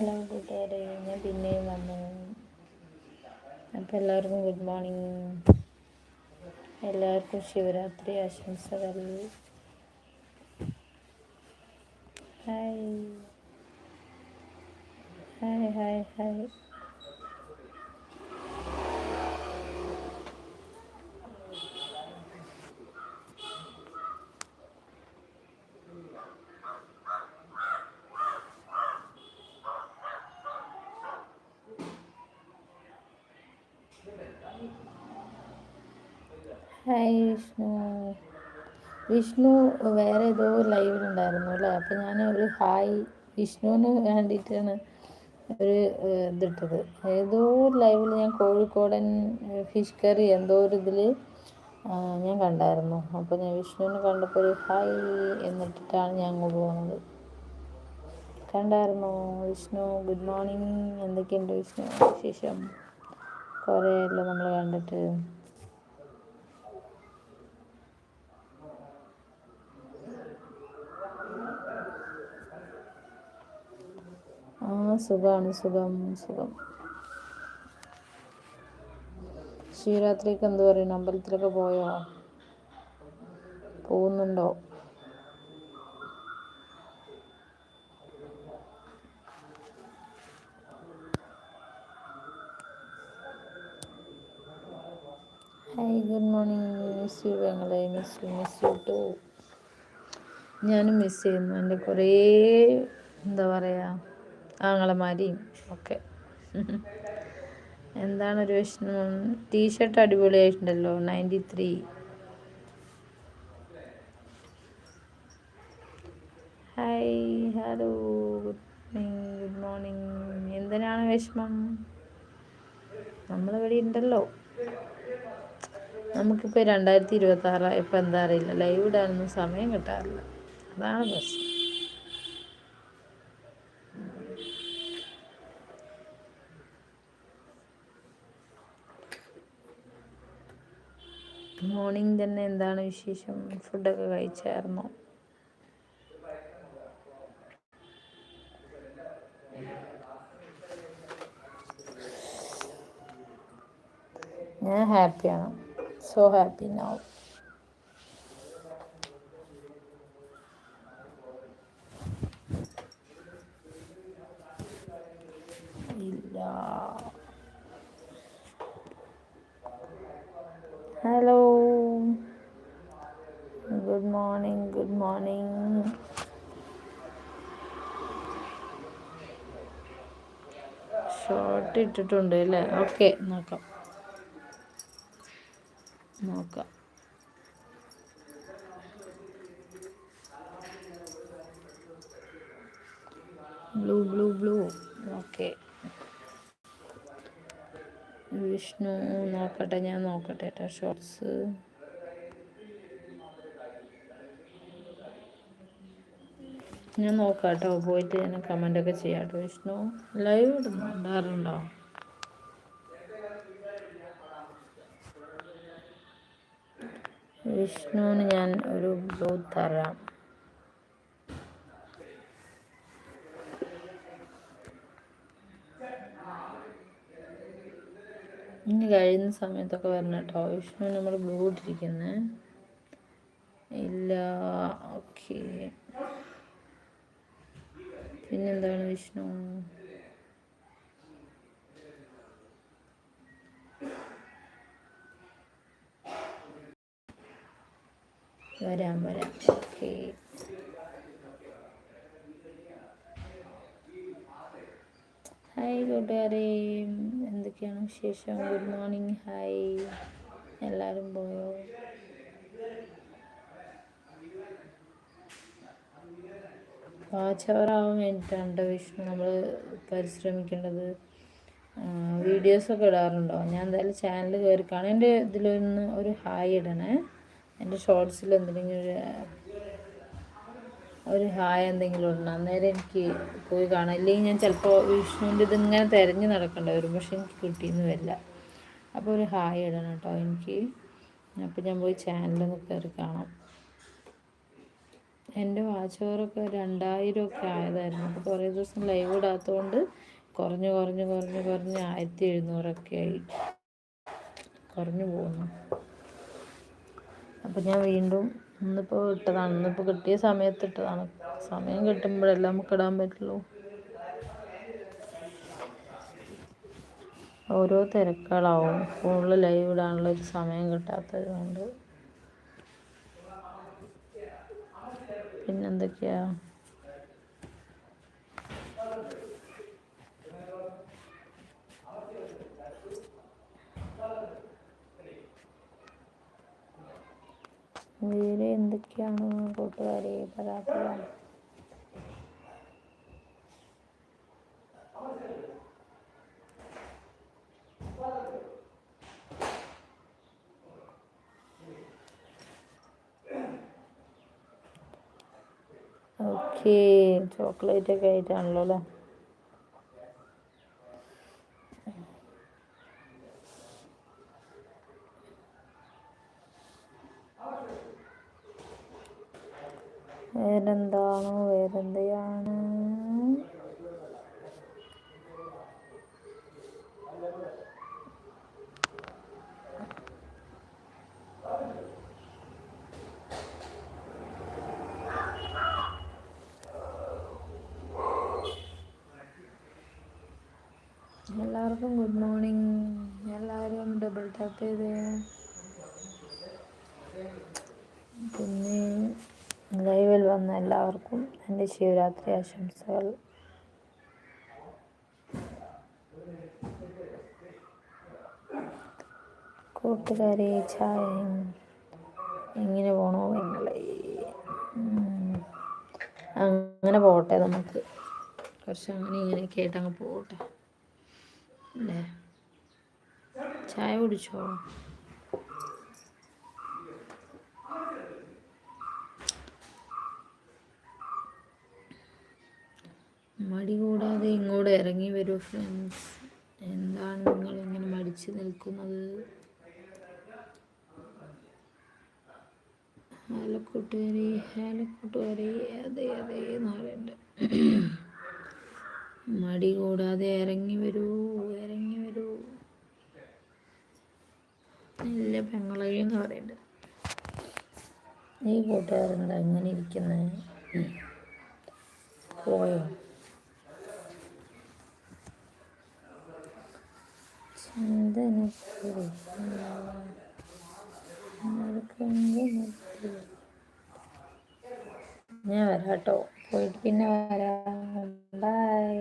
Hello കൂട്ടുകാരെ ഞാൻ പിന്നെയും വന്നു. അപ്പം എല്ലാവർക്കും ഗുഡ് മോർണിംഗ് എല്ലാവർക്കും ശിവരാത്രി ആശംസകൾ. Hi hi hi hi hi Vishnu. Vishnu വേറെ ഏതോ ലൈവിലുണ്ടായിരുന്നു അല്ലേ? അപ്പം ഞാൻ ഒരു ഹായ് വിഷ്ണുവിന് വേണ്ടിയിട്ടാണ് ഒരു ഇതിട്ടത്. ഏതോ ലൈവിൽ ഞാൻ കോഴിക്കോടൻ ഫിഷ് കറി എന്തോ ഒരു ഇതിൽ ഞാൻ കണ്ടായിരുന്നു. അപ്പോൾ ഞാൻ വിഷ്ണുവിനെ കണ്ടപ്പോൾ ഒരു ഹായ് എന്നിട്ടിട്ടാണ് ഞാൻ അങ്ങോട്ട് പോകുന്നത് കണ്ടായിരുന്നു വിഷ്ണു? Good morning. എന്തൊക്കെയുണ്ട് വിഷ്ണു വിശേഷം? കുറേ ആയല്ലോ നമ്മൾ കണ്ടിട്ട്. സുഖമാണ് സുഖം സുഖം. ശിവരാത്രിക്ക് എന്ത് പറയുന്നു അമ്പലത്തിലൊക്കെ പോയോ? പോകുന്നുണ്ടോ? Hi good morning miss you ഞങ്ങളെ miss you miss you too ഞാനും മിസ് ചെയ്യുന്നു. എന്റെ കുറേ എന്താ പറയുക ആങ്ങളമാരിയും ഒക്കെ. എന്താണ് ഒരു വിഷമം? T shirt അടിപൊളിയായിട്ടുണ്ടല്ലോ ninety three hi hello good morning good morning എന്തിനാണ് വിഷമം? നമ്മളിവിടെ ഉണ്ടല്ലോ നമുക്കിപ്പോൾ രണ്ടായിരത്തി ഇരുപത്തി ആറായപ്പോൾ എന്താ അറിയില്ല ലൈവ് ഇടാനൊന്നും സമയം കിട്ടാറില്ല. അതാണ് പ്രശ്നം. മോർണിംഗ് തന്നെ എന്താണ് വിശേഷം? ഫുഡൊക്കെ കഴിച്ചായിരുന്നോ? ഞാൻ ഹാപ്പിയാണ്. So happy now hello morning good morning short ഇട്ടിട്ടുണ്ട് അല്ലേ? ഓക്കെ നോക്കാം. നോക്കാം. Blue blue blue okay Vishnu നോക്കട്ടെ ഞാൻ നോക്കട്ടെ കേട്ടോ ഷോർട്സ് ഞാൻ നോക്കാം കേട്ടോ പോയിട്ട് ഞാൻ കമന്റൊക്കെ ഒക്കെ ചെയ്യാട്ടോ. വിഷ്ണു ലൈവ് ഇടുന്നുണ്ടാറുണ്ടോ വിഷ്ണുവിന് ഞാൻ ഒരു ബ്ലൂ തരാം. ഇനി കഴിയുന്ന സമയത്തൊക്കെ വരണം കേട്ടോ. വിഷ്ണു നമ്മൾ ബ്ലൂ ഇട്ടിരിക്കുന്നത് ഇല്ല ഓക്കെ പിന്നെന്താണ് വിഷ്ണു? വരാം വരാം. ഓക്കെ. ഹായ് കൂട്ടുകാരെ. എന്തൊക്കെയാണ് വിശേഷം? Good morning. ഹായ്. എല്ലാവരും പോയോ? വാച്ച് അവർ ആവാൻ വേണ്ടിയിട്ടാണ് വിഷ്ണു നമ്മൾ പരിശ്രമിക്കേണ്ടത്. വീഡിയോസൊക്കെ ഇടാറുണ്ടോ? ഞാൻ എന്തായാലും ചാനൽ കയറി കാണാം എന്റെ ഇതിലൊന്ന് ഒരു ഹായ് ഇടണേ. എന്റെ ഷോർട്സിൽ എന്തെങ്കിലും ഒരു ഒരു ഹായ് എന്തെങ്കിലും ഉണ്ടോ അന്നേരം എനിക്ക് പോയി കാണാം. ഇല്ലെങ്കിൽ ഞാൻ ചിലപ്പോൾ വിഷ്ണുവിന്റെ ഇതിങ്ങനെ തിരഞ്ഞ് നടക്കേണ്ടി വരും. പക്ഷെ എനിക്ക് കിട്ടിയെന്ന് വരില്ല. അപ്പോൾ ഒരു ഹായ് ഇടണം കേട്ടോ എനിക്ക്. അപ്പോൾ ഞാൻ പോയി ചാനലൊന്ന് കയറി കാണാം. എന്റെ വാച്ചവറൊക്കെ രണ്ടായിരം ഒക്കെ ആയതായിരുന്നു. അപ്പോൾ കുറേ ദിവസം ലൈവ് ഇടാത്തതുകൊണ്ട് കുറഞ്ഞ് കുറഞ്ഞ് കുറഞ്ഞ് കുറഞ്ഞ് ആയിരത്തി എഴുന്നൂറൊക്കെ ആയി. കുറഞ്ഞു പോകുന്നു അപ്പം ഞാൻ വീണ്ടും ഇന്നിപ്പോൾ ഇട്ടതാണ്. ഇന്നിപ്പോൾ കിട്ടിയ സമയത്ത് ഇട്ടതാണ്. സമയം കിട്ടുമ്പോഴെല്ലാം നമുക്ക് ഇടാൻ പറ്റുള്ളൂ. ഓരോ തിരക്കുകളാവും. ഫോണിൽ ലൈവ് ഇടാനുള്ള ഒരു സമയം കിട്ടാത്തത് കൊണ്ട് പിന്നെന്തൊക്കെയാ വേറെ എന്തൊക്കെയാണ് കൂട്ടുകാരെ പറയാത്തത് ഓക്കെ ചോക്ലേറ്റ് ഒക്കെ ആയിട്ടാണല്ലോ അല്ലേ? വേറെന്താണ്? വേറെന്തെയാണ് എല്ലാവർക്കും ഗുഡ് മോർണിംഗ്. എല്ലാവരും ഡബിൾ ടാപ്പ് ചെയ്ത്. പിന്നെ ലൈവിൽ വന്ന എല്ലാവർക്കും എന്റെ ശിവരാത്രി ആശംസകൾ. കൂട്ടുകാരെ ചായ എങ്ങനെ പോണോ നിങ്ങളെ. അങ്ങനെ പോട്ടെ നമുക്ക്. കുറച്ച് അങ്ങനെ ഇങ്ങനെയൊക്കെ ആയിട്ട് അങ്ങ് പോട്ടെ അല്ലേ ചായ കുടിച്ചോ? മടി കൂടാതെ ഇങ്ങോട്ട് ഇറങ്ങി വരൂ ഫ്രണ്ട്സ് എന്താണ് നിങ്ങൾ ഇങ്ങനെ മടിച്ചു നിൽക്കുന്നത്? ഹലോ കൂട്ടുകാരി ഹലോ കൂട്ടുകാരി അതെ അതെ നാളുണ്ട് മടി കൂടാതെ ഇറങ്ങി വരൂ ഇറങ്ങി വരൂ. നല്ല പെങ്ങളെന്ന് പറയുന്നുണ്ട്. നീ കൂട്ടുകാരങ്ങളെ എങ്ങനെ ഇരിക്കുന്നത് പോയോ? ഞാൻ വരാട്ടോ. പോയിട്ട് പിന്നെ വരാം ബൈ